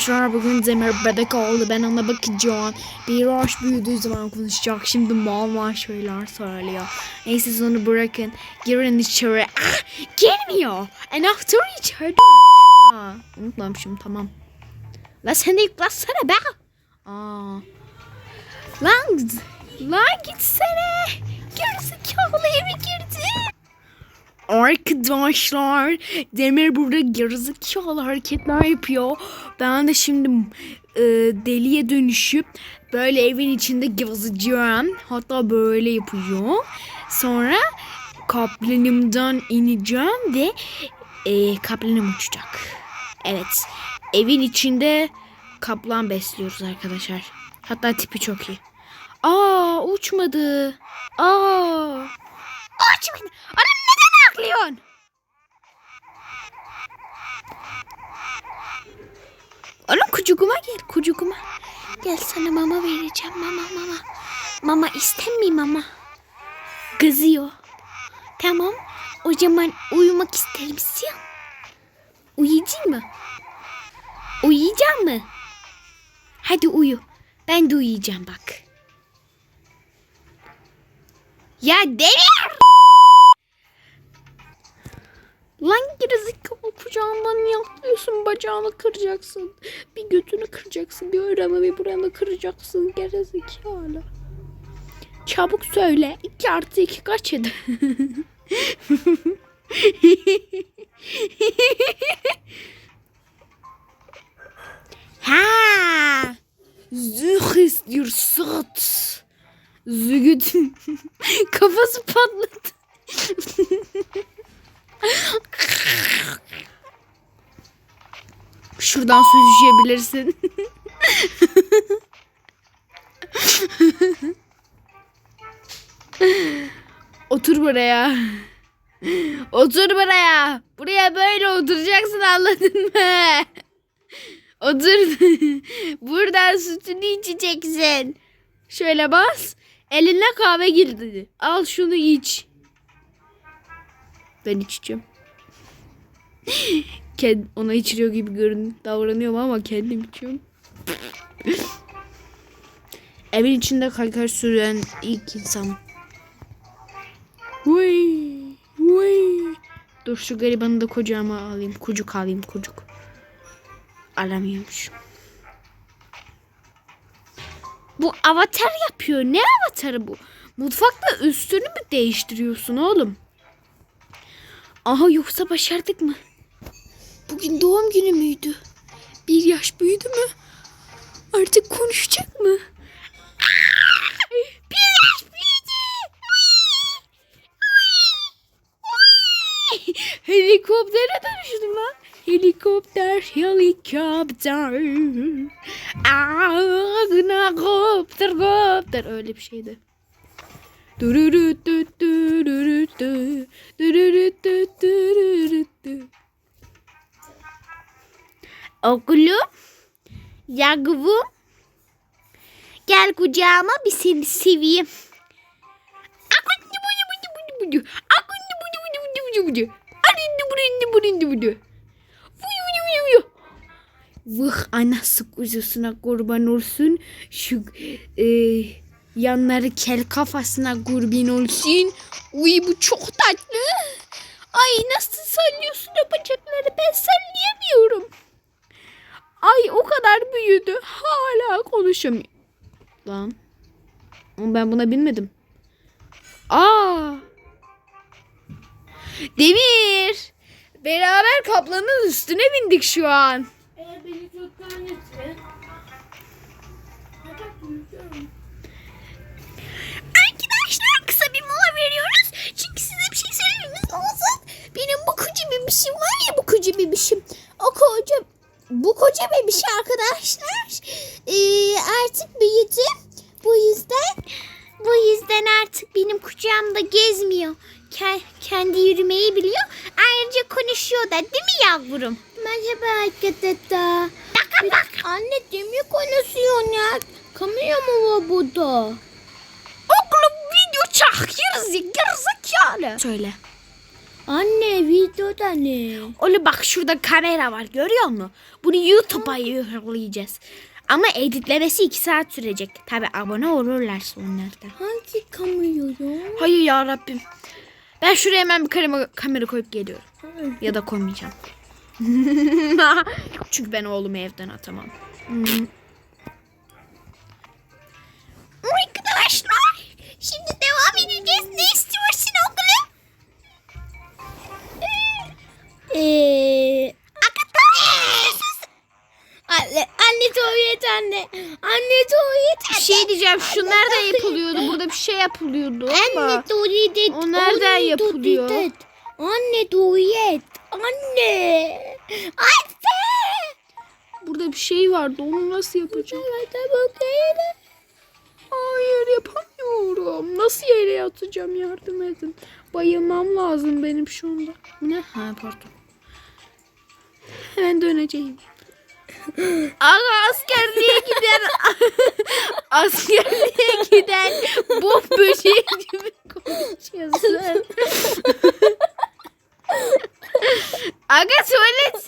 Arkadaşlar bugün Zemir bebek oldu. Ben ona bakacağım. Biraz büyüdüğü zaman konuşacak. Şimdi mal mal şeyler söylüyor. Neyse onu bırakın. Girin içeri. Ah, gelmiyor. Anahtarı içeride. Aa, unutmamışım tamam. La sen de yüklesene be. Aa. Lan, lan gitsene. Gerizekalı eve girdi. Arkadaşlar Demir burada gerizekalı hareketler yapıyor. Ben de şimdi e, deliye dönüşüp böyle evin içinde gezineceğim. Hatta böyle yapacağım. Sonra kaplanımdan ineceğim ve e, kaplanım uçacak. Evet. Evin içinde kaplan besliyoruz arkadaşlar. Hatta tipi çok iyi. Aa uçmadı. Aa. Uçmadı. Anam neden aklıyorsun? Oğlum kucuguma gel kucuguma. Gel sana mama vereceğim mama mama. Mama istemiyor mama. Kızıyor. Tamam. O zaman uyumak ister misin? Uyuyacak mı? Uyuyacak mı? Hadi uyu. Ben de uyuyacağım bak. Ya Demir! Lan gerizekalı kucağından niye atlıyorsun? Bacağını kıracaksın. Bir götünü kıracaksın. Bir öğrenme bir buranı kıracaksın. Gerizekalı. Çabuk söyle. 2 artı 2 kaç eder? ha! Züh istiyor sıt. Zügüt. Kafası patladı. Şuradan su düşebilirsin. Otur buraya. Otur buraya. Buraya böyle oturacaksın anladın mı? Otur. Buradan sütünü içeceksin. Şöyle bas. Eline kahve girdi. Al şunu iç. Ben içeceğim. Kend, ona içiriyor gibi görün davranıyorum ama kendim içiyorum. Evin içinde kaykay süren ilk insan. Vay, vay. Dur şu garibanı da kocama alayım. Kucuk alayım kucuk. Alamıyormuş. Bu avatar yapıyor. Ne avatarı bu? Mutfakta üstünü mü değiştiriyorsun oğlum? Aha yoksa başardık mı? Bugün doğum günü müydü? Bir yaş büyüdü mü? Artık konuşacak mı? Bir yaş büyüdü. Helikoptere dönüştüm lan. Helikopter, helikopter. Ağına kopter, kopter. Öyle bir şeydi. Oğlum, yavrum, gel kucağıma bir seni seveyim. Vıh anası kuzusuna kurban olsun. Şu e, yanları kel kafasına kurban olsun. Uy bu çok tatlı. Ay nasıl sallıyorsun o bacakları ben sallayamıyorum. Ay o kadar büyüdü. Hala konuşamıyor. Lan. Ama Ben buna binmedim. Aa. Demir. Beraber kaplanın üstüne bindik şu an. Eğer beni çoktan getirin. Arkadaşlar bir şey söylememiz lazım. Benim bu koca bebişim var ya bu koca bebişim. O koca bu koca bebiş arkadaşlar. Ee, artık büyüdü. Bu yüzden bu yüzden artık benim kucağımda gezmiyor. Ke- kendi yürümeyi biliyor. Ayrıca konuşuyor da değil mi yavrum? Merhaba arkadaşlar. Bak bak. Anne demir konuşuyor ya. Kamera mı var burada? Çak gerizekalı. Söyle. Anne videoda ne? Oğlum bak şurada kamera var görüyor musun? Bunu YouTube'a yollayacağız. Ama editlemesi 2 saat sürecek. Tabi abone olurlarsa onlar da. Hangi kamera? Hayır ya Rabbim. Ben şuraya hemen bir kamera, kamera koyup geliyorum. Ya da koymayacağım. Çünkü ben oğlumu evden atamam. Hmm. Arkadaşlar şimdi edeceğiz. Ne istiyorsun oğlum? Eee... Anne, anne tuvalet anne. Anne tuvalet Bir şey diyeceğim. Şu nerede yapılıyordu? Burada bir şey yapılıyordu ama. Anne tuvalet. O nereden Anne, yapılıyor? tuvalet. Anne tuvalet. Anne. Anne. Burada bir şey vardı. Onu nasıl yapacağım? Hayır yapamıyorum. Nasıl yere yatacağım yardım edin. Bayılmam lazım benim şu anda. Ne? Ha pardon. Hemen döneceğim. Aga askerliğe giden askerliğe giden bu böceği gibi konuşuyorsun. Aga tuvalet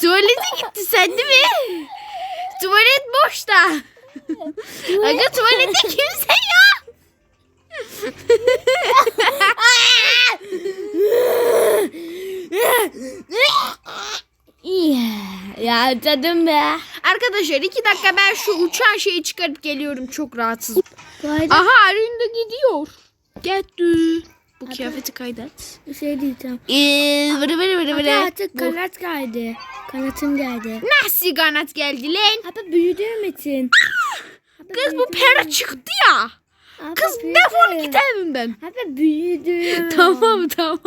tuvalete gitti sen değil mi? Tuvalet boş da. Aga tuvalette kimse yok. Ya tadım be. Arkadaşlar iki dakika ben şu uçan şeyi çıkarıp geliyorum çok rahatsız. Kaydı. Aha Arunda gidiyor. Gitti. Bu kıyafeti kaydet. Bir şey diyeceğim. Ee, vırı vırı vırı Hatta vırı. artık kanat geldi. Kanatım geldi. Nasıl kanat geldi lan? Hatta büyüdüğüm için. Kız bu pera çıktı ya. Kız defol git evimden. Hatta büyüdüm. Tamam tamam.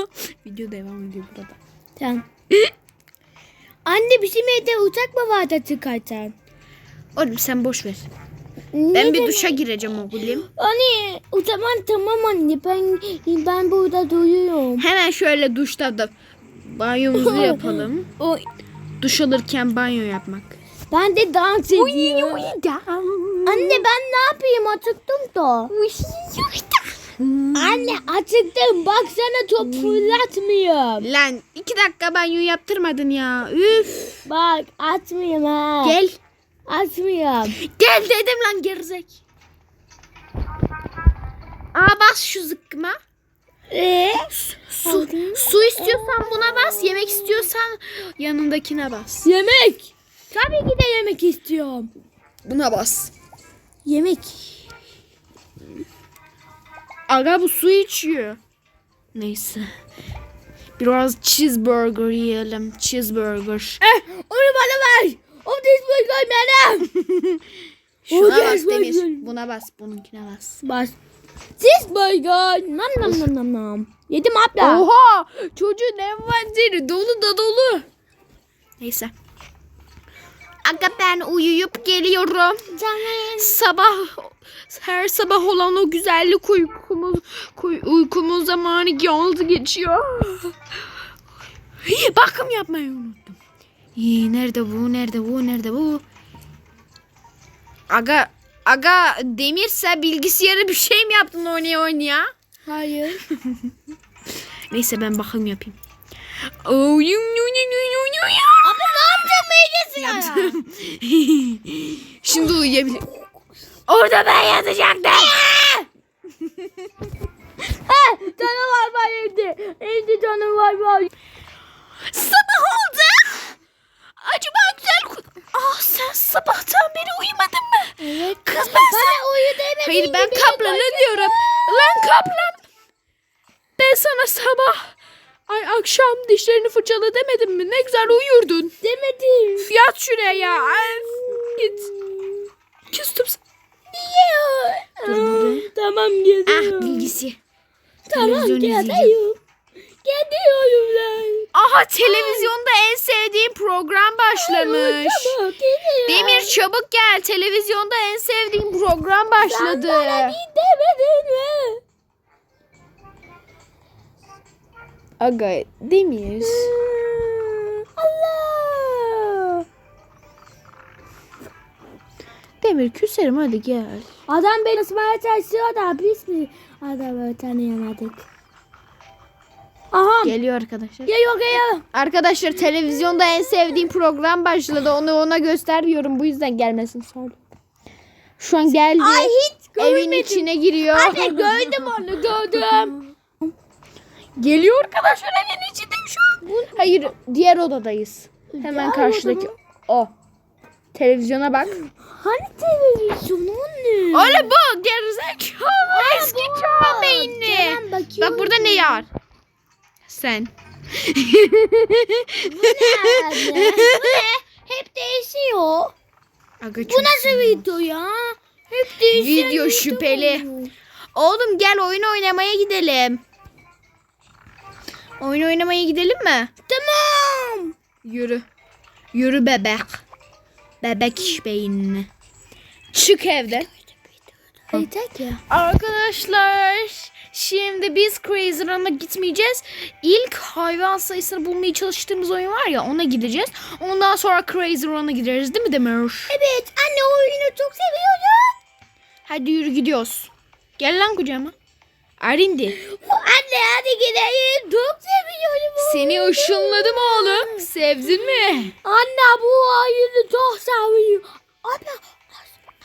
Video devam ediyor burada. Tamam. Anne bizim evde uçak mı vardı çıkartan? Oğlum sen boş ver. Ben bir duşa gireceğim oğlum. Anne o zaman tamam anne ben ben burada duyuyorum. Hemen şöyle duşta da banyomuzu yapalım. O, Duş alırken banyo yapmak. Ben de dans ediyorum. Anne ben ne yapayım acıktım da. Anne acıktım baksana top fırlatmıyorum. Lan iki dakika banyo yaptırmadın ya. Üf. Bak atmıyorum ha. Gel. Atmıyorum. Gel dedim lan gerizek. Aa bas şu zıkkıma. Eee? Su, su istiyorsan buna bas. Yemek istiyorsan yanındakine bas. Yemek. Tabii ki de yemek istiyorum. Buna bas. Yemek. Aga bu su içiyor. Neyse. Biraz cheeseburger yiyelim. Cheeseburger. Eh, onu bana ver. O cheeseburger benim. Şuna O bas. Demir. Buna bas. Bununkine bas. Bas. Cheeseburger. Nam nam nam nam nam. Yedim abla. Oha! Çocuğun envanteri dolu da dolu. Neyse. Aga ben uyuyup geliyorum. Canım. Sabah her sabah olan o güzellik uykumuz uykumun zamanı geldi geçiyor. Bakım yapmayı unuttum. İyi, nerede bu? Nerede bu? Nerede bu? Aga aga demirse bilgisayarı bir şey mi yaptın oynaya oynaya? Hayır. Neyse ben bakım yapayım. Oh, yum, yum, yum, yum, yum, ne yaptın bilgisayara? Şimdi uyuyabilirim. Orada ben yatacaktım. Canavar var evde. Evde canavar var. Sabah oldu. Acaba güzel... Ah sen sabahtan beri uyumadın mı? Evet. Kız ben sana... Uyu demedim. Hayır ben kaplanı diyorum. Lan kaplan. Ben sana sabah... Ay akşam dişlerini fırçala demedim mi? Ne güzel uyurdun. Demedim. Yat şuraya ya. Ay, Git. Küstüm sana. Tamam Ah gidiyorum. bilgisi. Tamam televizyon gidiyorum. Gidiyorum lan. Aha televizyonda en sevdiğim program başlamış. Çabuk gidiyorum. Demir çabuk gel. Televizyonda en sevdiğim program başladı. Sen bana git demedin mi? Aga Demir. Allah. Demir küserim hadi gel. Adam beni ısmaya çalışıyor da biz mi adamı tanıyamadık? Aha. Geliyor arkadaşlar. Geliyor geliyor. Arkadaşlar televizyonda en sevdiğim program başladı. Onu ona gösteriyorum. Bu yüzden gelmesin sonra. Şu an geldi. Ay hiç Evin görmedim. içine giriyor. Anne gördüm onu gördüm. Geliyor arkadaşlar evin içinde şu an. Hayır diğer odadayız. Hemen Diğer karşıdaki oda mı? o. Televizyona bak. Hani televizyonu ne? Öyle bu gerizekalı eski çağ beyni. Hemen bakıyorum. Bak burada ne var? Sen. Nerede? Bu ne? Hep değişiyor. Aga, Bu nasıl video ya? Hep değişiyor. Video şüpheli. Oğlum gel oyun oynamaya gidelim. Oyun oynamaya gidelim mi? Tamam. Yürü. Yürü bebek. Bebek beyinli. Çık evden. Yeter ya. Arkadaşlar şimdi biz Crazy Run'a gitmeyeceğiz. İlk hayvan sayısını bulmaya çalıştığımız oyun var ya ona gideceğiz. Ondan sonra Crazy Run'a gideriz değil mi Demir? Evet anne o oyunu çok seviyorum. Hadi yürü gidiyoruz. Gel lan kucağıma. Arindi. Anne hadi gidelim. Çok seviyorum bu Seni ışınladım oğlum. Sevdin mi? Anne bu oyunu çok seviyorum. Abla.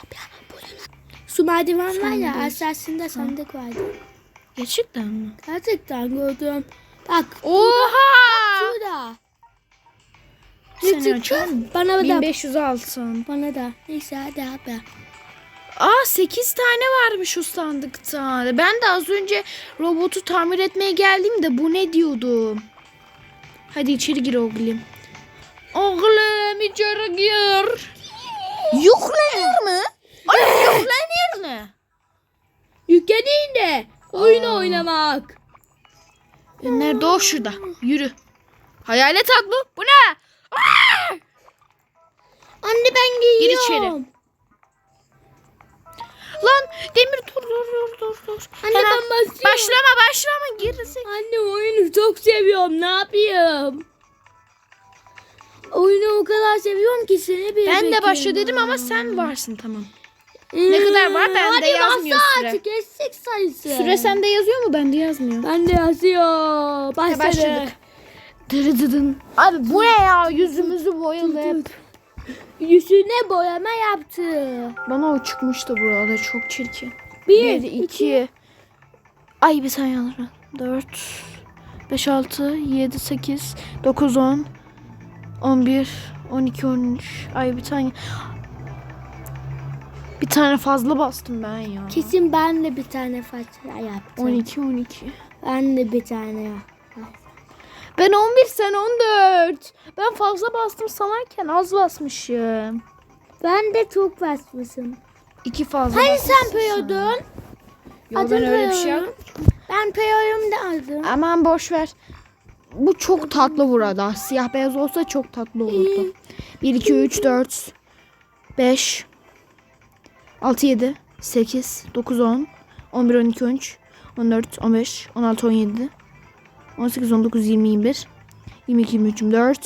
Abla. bunun- Su merdiven var ya aşağısında sandık vardı. Gerçekten mi? Gerçekten gördüm. Bak Oha! şurada. Seni Lütfen? Bana da 1500 altın. bana da. Neyse hadi abi. Aa 8 tane varmış o sandıkta. Ben de az önce robotu tamir etmeye geldiğimde bu ne diyordum. Hadi içeri gir oğlum. Oğlum içeri gir. Yükleniyor mu? Oğlum yükleniyor ne? Yüklenin de oyun Aa. oynamak. E, Nerede o şurada? Yürü. Hayalet at bu. Bu ne? Anne ben Gir giyiyorum. içeri. Lan Demir dur dur dur dur dur. Anne Hemen ben basıyorum. Başlama başlama gerisin. Anne oyunu çok seviyorum. Ne yapayım? Oyunu o kadar seviyorum ki seni bir Ben de başla dedim ama sen varsın tamam. Hmm, kadar var? Bende hadi yazmıyor süre. artık eşek sayısı. Süre sende yazıyor mu? Bende yazmıyor. Ben de yazıyor. Başladı. başladık. Dırıdıdın. Abi bu ne ya? Yüzümüzü boyalı hep. Yüzüne boyama yaptı. Bana o çıkmıştı burada çok çirkin. Bir, 1, 2. Ay bir saniye alırım. 4, 5, 6, 7, 8, 9, 10, 11, 12, 13. Ay bir tane. Bir tane fazla bastım ben ya. Kesin ben de bir tane fazla yaptım. 12, 12. Ben de bir tane yaptım. Ben 11 sen 14. Ben fazla bastım sanarken az basmışım. Ben de çok basmışım. İki fazla Hani basmışsın sen peyodun? Yo, ben öyle bir şey yapmadım. Ben peyorum da aldım. Aman boş ver. Bu çok tatlı burada. Siyah beyaz olsa çok tatlı olurdu. 1, 2, 3, 4, 5, 6, 7, 8, 9, 10, 11, 12, 13, 14, 15, 16, 17, 18, 19, 20, 21, 22, 23, 24.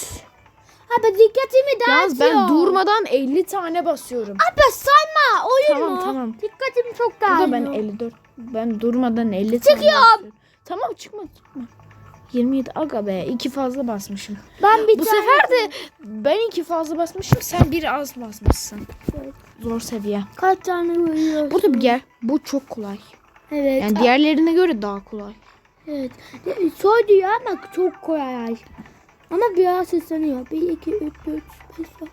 Abi dikkatimi dağıtıyor. Yalnız ben durmadan 50 tane basıyorum. Abi sayma oyun Tamam, mu? tamam. Dikkatimi çok Bu dağıtıyor. da ben 54. Ben durmadan 50 tane Çıkıyorum. basıyorum. Tamam çıkma çıkma. 27 aga be iki fazla basmışım. Ben bir Bu tane... sefer de ben iki fazla basmışım sen bir az basmışsın. Evet. Zor seviye. Kaç tane vuruyorsun? Burada bir gel. Bu çok kolay. Evet. Yani diğerlerine göre daha kolay. Evet. Soy diyor ama çok kolay. Ama biraz hızlanıyor. 1, 2, 3, 4, 5, 6.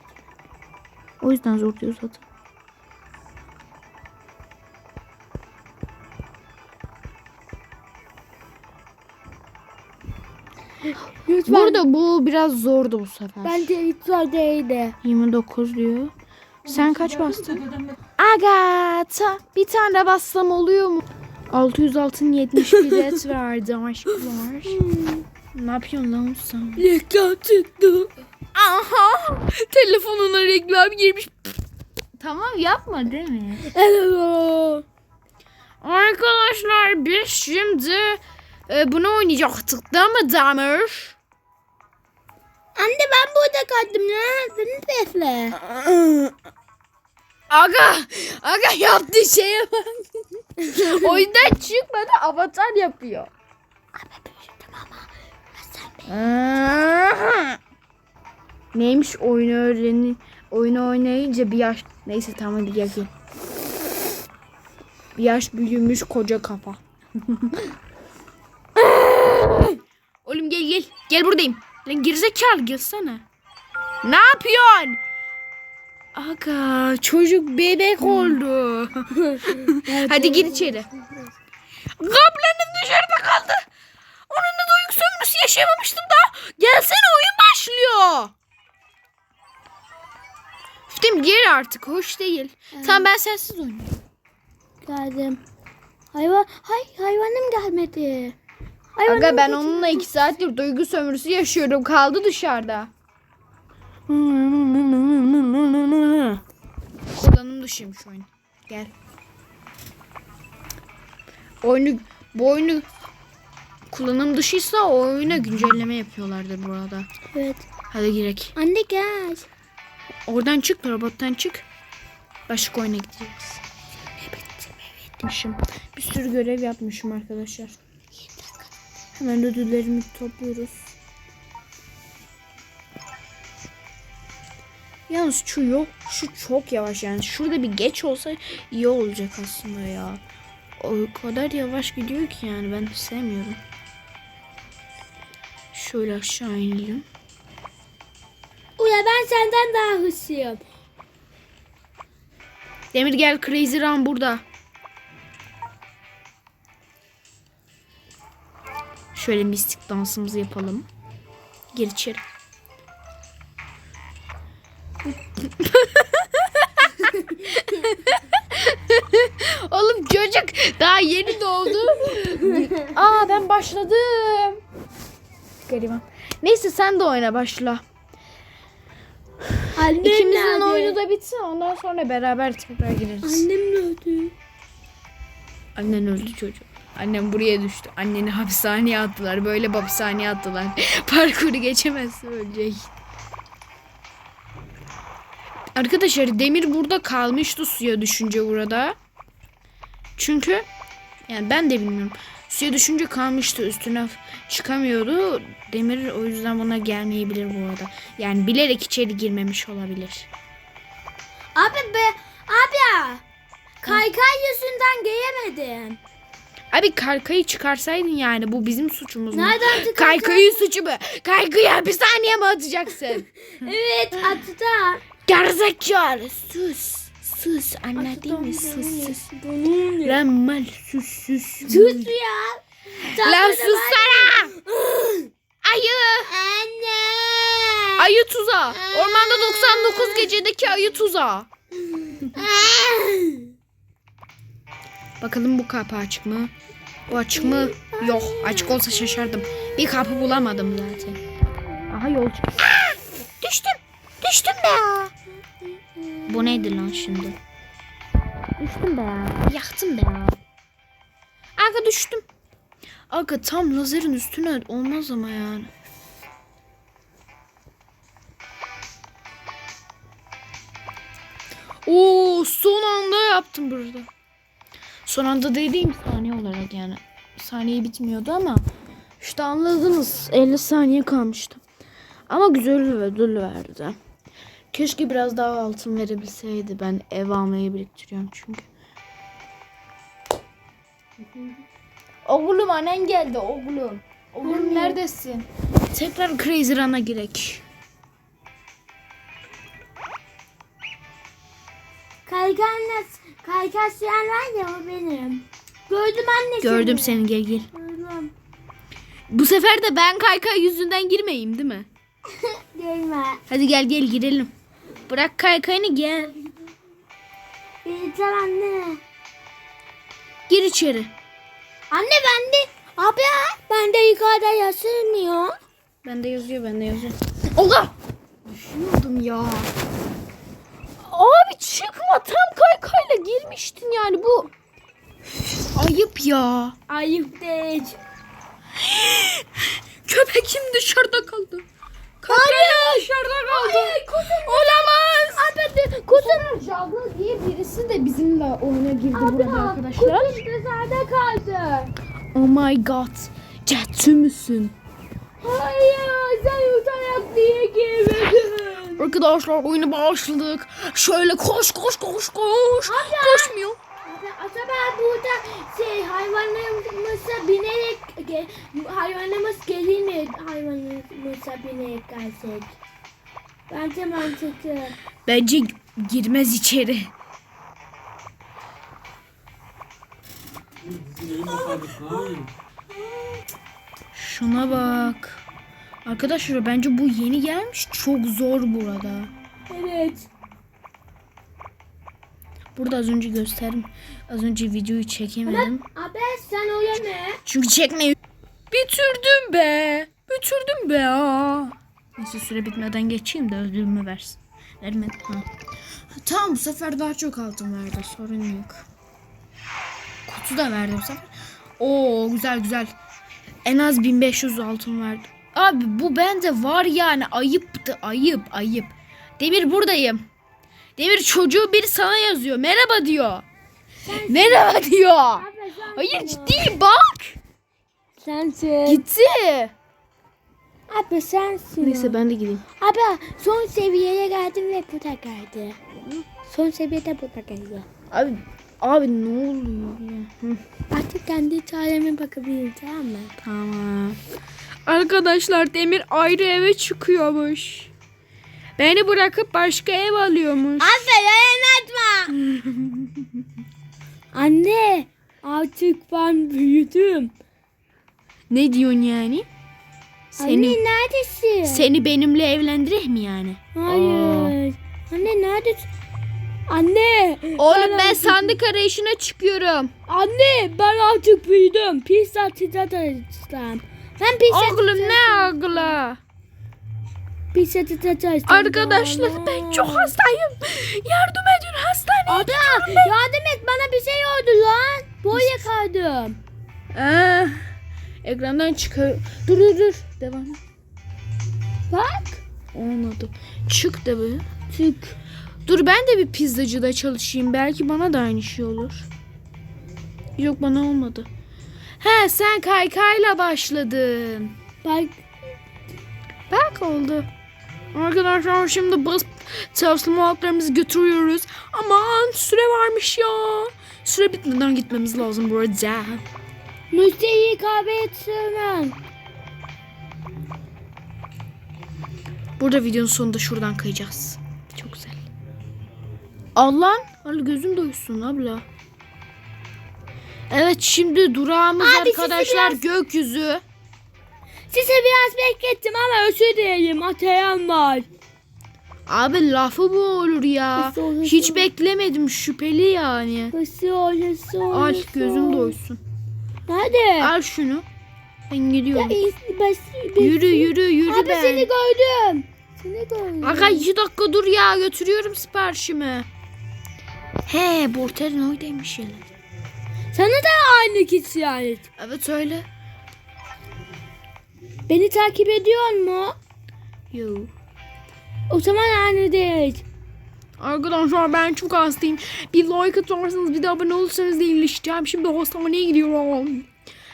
O yüzden zor diyor zaten. Lütfen. Burada bu biraz zordu bu sefer. Bence hiç zor değildi. 29 diyor. Sen kaç bastın? Agata. Bir tane bassam oluyor mu? 600 altın 70 bilet verdi aşklar. Ne yapıyorsun lan sen? Reklam çıktı. Aha! Telefonuna reklam girmiş. Tamam yapma değil mi? Evet. Arkadaşlar biz şimdi e, bunu oynayacaktık değil mi Damir? Anne ben burada kaldım ya. Beni bekle. Aga! Aga yaptığı şeye bak. Oyundan çıkmadı avatar yapıyor. Ama büyüdüm ama. Neymiş oyunu öğreni oyunu oynayınca bir yaş neyse tamam hadi gel. Bir yaş büyümüş koca kafa. Oğlum gel gel. Gel buradayım. Lan gerizekalı gelsene. Ne yapıyorsun? Aga çocuk bebek oldu. Hadi gir içeri. Goblin'im dışarıda kaldı. Onunla da uyku sömürüsü yaşayamamıştım da. Gelsene oyun başlıyor. Üf, Değil mi? Gir artık. Hoş değil. Tamam ben sensiz oynuyorum. Geldim. Hayvan, hay, hayvanım gelmedi. Hayvanım Aga ben onunla iki saattir duygu sömürüsü yaşıyorum. Kaldı dışarıda. Kullanım dışıymış oyun. Gel. Oyunu, bu oyunu kullanım dışıysa o oyuna güncelleme yapıyorlardır burada. Evet. Hadi girek. Anne gel. Oradan çık, robottan çık. Başka oyuna gideceğiz. Yapmışım. Bir sürü görev yapmışım arkadaşlar. Hemen ödüllerimi topluyoruz. Yalnız şu yok, şu çok yavaş yani. Şurada bir geç olsa iyi olacak aslında ya. O kadar yavaş gidiyor ki yani ben sevmiyorum. Şöyle aşağı inelim. Uya ben senden daha hızlıyım. Demir gel Crazy Run burada. Şöyle mistik dansımızı yapalım. Gir içeri. Oğlum çocuk daha yeni doğdu. Aa ben başladım. Gariban. Neyse sen de oyna başla. Annem İkimizin nerede? oyunu da bitsin ondan sonra beraber tekrar gireriz. Annem nerede? Annen öldü çocuk. Annem buraya düştü. Anneni hapishaneye attılar. Böyle hapishaneye attılar. Parkuru geçemezse ölecek. Arkadaşlar demir burada kalmıştı suya düşünce burada. Çünkü yani ben de bilmiyorum. Suya düşünce kalmıştı üstüne çıkamıyordu. Demir o yüzden buna gelmeyebilir bu arada. Yani bilerek içeri girmemiş olabilir. Abi be, abi. Kaykay yüzünden giyemedim. Abi kaykayı çıkarsaydın yani bu bizim suçumuz mu? Nereden çıkardın? Kaykayı suçu mu? Kaykayı hapishaneye mi atacaksın? Evet atıda. Gerizekalı sus. Sus değil mi? Sus sus. Lan mal sus sus. Sus ya. Lan sussana. Ayı. Anne. Ayı tuza. Ormanda 99 gecedeki ayı tuza. Bakalım bu kapı açık mı? Bu açık mı? Yok. Açık olsa şaşardım. Bir kapı bulamadım zaten. Aha yol çıktı. Düştüm. Düştüm be. Bu neydi lan şimdi? Düştüm be ya. Yaktım be ya. Aga düştüm. Aga tam lazerin üstüne olmaz ama yani. Oo son anda yaptım burada. Son anda dediğim saniye olarak yani. Saniye bitmiyordu ama işte anladınız 50 saniye kalmıştı. Ama güzel ödül verdi. Keşke biraz daha altın verebilseydi. Ben ev almayı biriktiriyorum çünkü. Oğlum annen geldi oğlum. Oğlum neredesin? Tekrar Crazy Run'a girek. Kaygan kaygan süren var ya o benim. Gördüm anne Gördüm seni. gel gel. Gördüm. Bu sefer de ben kaykay yüzünden girmeyeyim değil mi? Gelme. Hadi gel gel girelim. Bırak kaykayını gel. Yeter anne. Gir içeri. Anne bende. Abi bende yukarıda yazılmıyor. Bende yazıyor bende yazıyor. Allah! Düşüyordum ya. Abi çıkma tam kaykayla girmiştin yani bu. Ayıp ya. Ayıp değil. Köpekim dışarıda kaldı. Köpeğim dışarıda kaldı. Olamaz. Abi kuzen Jabla diye birisi de bizimle oyuna girdi burada arkadaşlar. Kutup dışarıda kaldı. Oh my god. Cattü müsün? Hayır sen utarak diye girmedin. Arkadaşlar oyuna başladık. Şöyle koş koş koş koş. Koşmuyor. Acaba burada şey hayvanlarımıza binerek ge, hayvanımız gelir mi hayvanımıza binerek gelsek? Bence mantıklı. Bence girmez içeri. Şuna bak. Arkadaşlar bence bu yeni gelmiş. Çok zor burada. Evet. Burada az önce gösterdim. Az önce videoyu çekemedim. Abi sen oraya ne? Çünkü çekmeyi bitirdim be. Bitirdim be ya. Neyse süre bitmeden geçeyim de ödülümü versin. Vermedi. Ha. Tamam bu sefer daha çok altın verdi. Sorun yok. Kutu da verdi bu sefer. Oo güzel güzel. En az 1500 altın verdi. Abi bu bende var yani ayıptı ayıp ayıp. Demir buradayım. Demir çocuğu biri sana yazıyor. Merhaba diyor. Merhaba diyor. Abi Hayır ciddiyim bak. Sensin. Gitti. Abi sensin. Neyse ben de gideyim. Abi son seviyeye geldim ve bu da geldi. Son seviyede bu da geldi. Abi abi ne oluyor ya? Artık kendi çareme bakabilirim tamam mı? tamam. Arkadaşlar Demir ayrı eve çıkıyormuş. Beni bırakıp başka ev alıyormuş. Aferin atma. Anne artık ben büyüdüm. Ne diyorsun yani? Seni Anne neredesin? seni benimle evlendirek mi yani? Hayır. Anne neredesin? Anne. Oğlum ben artık- sandık arayışına çıkıyorum. Anne ben artık büyüdüm. Pizza tizatacağım. Ben pizza Oğlum ne akla? Tizatacağım. Arkadaşlar ben çok hastayım. Yardım edin hastaneye. Ada yardım et bana bir şey oldu lan. Böyle kaldım. Ah, ekrandan çıkıyor. Dur dur dur. Devam. Bak. Olmadı. Çık da be. Çık. Dur ben de bir pizzacıda çalışayım. Belki bana da aynı şey olur. Yok bana olmadı. He sen kaykayla başladın. Bak. Bak oldu. Arkadaşlar şimdi bas teslimatlarımızı götürüyoruz. Aman süre varmış ya. Süre bitmeden gitmemiz lazım bu arada. Müşteriyi kahve. Burada videonun sonunda şuradan kayacağız. Çok güzel. Allah'ım. Ali gözüm doysun abla. Evet şimdi durağımız Abi, arkadaşlar biraz- gökyüzü. Size biraz beklettim ama özür dilerim. Atayam var. Abi lafı bu olur ya. Olur, Hiç nasıl? beklemedim şüpheli yani. Nasıl olursa olursa. Al gözüm doysun. Nerede? Al şunu. Ben Ya gidiyorum. iyisi bas. bas- Yürü yürü yürü Abi ben. seni gördüm. Seni gördüm. Aga iki dakika dur ya götürüyorum siparişimi. He Borter'in oydaymış ya. Sana da aynı kişi yani. Evet öyle. Beni takip ediyor mu? Yo. O zaman aynı değil. Arkadaşlar ben çok hastayım. Bir like atarsanız bir de abone olursanız iyileşeceğim. Şimdi hastaneye gidiyorum.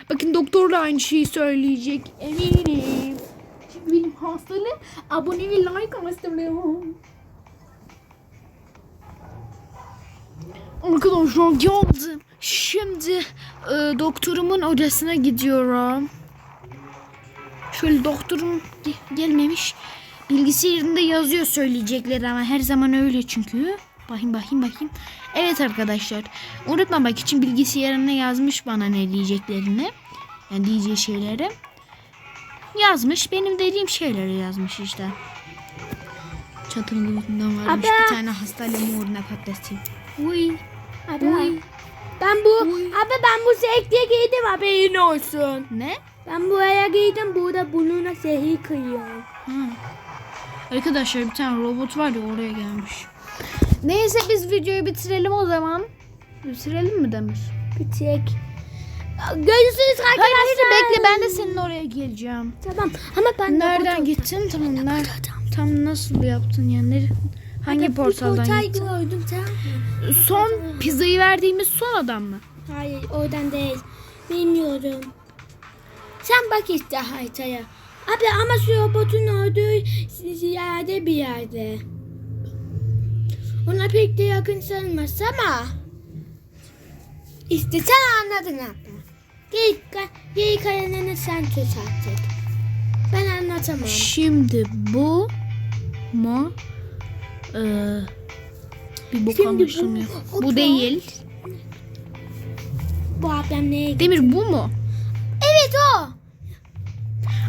Bakın doktor da aynı şeyi söyleyecek. Eminim. Çünkü benim hastalığım abone ve like hastalığım. Arkadaşlar geldim. Şimdi e, doktorumun odasına gidiyorum. Şöyle doktorum ge- gelmemiş. Bilgisayarında yazıyor söyleyecekleri ama her zaman öyle çünkü. Bakayım bakayım bakayım. Evet arkadaşlar. Unutmamak için bilgisayarına yazmış bana ne diyeceklerini. Yani diyeceği şeyleri. Yazmış. Benim dediğim şeyleri yazmış işte. Çatının gözünden varmış. Abi. Bir tane hastayla uğruna patlatayım. Uy. Abi, Uy. ben bu abi ben bu sekliye giydim haberin olsun. Ne? Ben buraya giydim burada burnuna zehir kıyıyor. Ha. Arkadaşlar bir tane robot var ya oraya gelmiş. Neyse biz videoyu bitirelim o zaman. Bitirelim mi Demir? Bitek. Görüşürüz Hayır arkadaşlar. hayır bekle ben de senin oraya geleceğim. Tamam ama ben Nereden de gittin? Tamam nereden? Tam nasıl yaptın yani? Hangi Bir portaldan portal gittin? gördüm tamam mı? Son pizzayı verdiğimiz son adam mı? Hayır oradan değil. Bilmiyorum. Sen bak işte haritaya. Abi ama şu robotun olduğu yerde bir yerde. Ona pek de yakın sayılmaz ama. İşte sen anladın abla. Geyik, geyik ayanını sen tut artık. Ben anlatamam. Şimdi bu mu? Ee, bir bok bu- anlaşılmıyor. Bu da- değil. Bu ablam neye gitti? Demir bu mu? Evet o.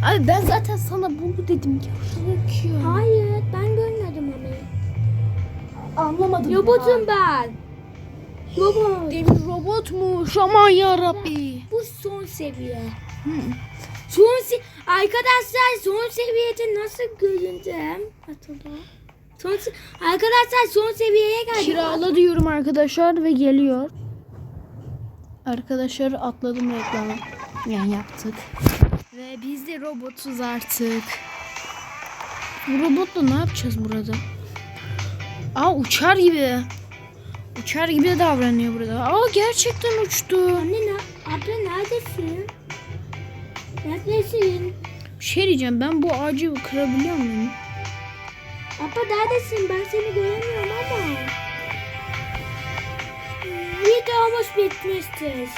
Abi ben zaten sana bunu dedim ya. Hayır ben görmedim onu. Anlamadım. Robotum ben. Robot. Demir robotmuş aman yarabbi. Bu son seviye. Son se Arkadaşlar son seviyede nasıl göründüm? Hatırla. Son se- Arkadaşlar son seviyeye geldik. Kirala diyorum arkadaşlar ve geliyor. Arkadaşlar atladım reklamı. Yani yaptık. Ve biz de robotuz artık. Bu robotla ne yapacağız burada? Aa uçar gibi. Uçar gibi davranıyor burada. Aa gerçekten uçtu. Anne ne? Abla neredesin? Neredesin? Bir şey diyeceğim ben bu ağacı kırabiliyor muyum? Abla neredesin? Ben seni göremiyorum ama. Videomuz bitmiştir.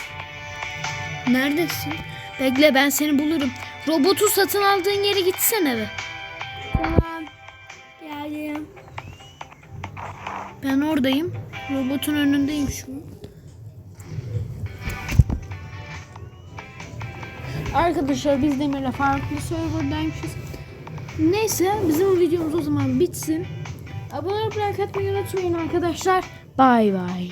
Neredesin? Bekle ben seni bulurum. Robotu satın aldığın yere gitsene be. Tamam. Geldim. Ben oradayım. Robotun önündeyim şu an. Arkadaşlar biz Demir'le farklı serverdaymışız. Neyse bizim videomuz o zaman bitsin. Abone olup like atmayı unutmayın arkadaşlar. Bay bay.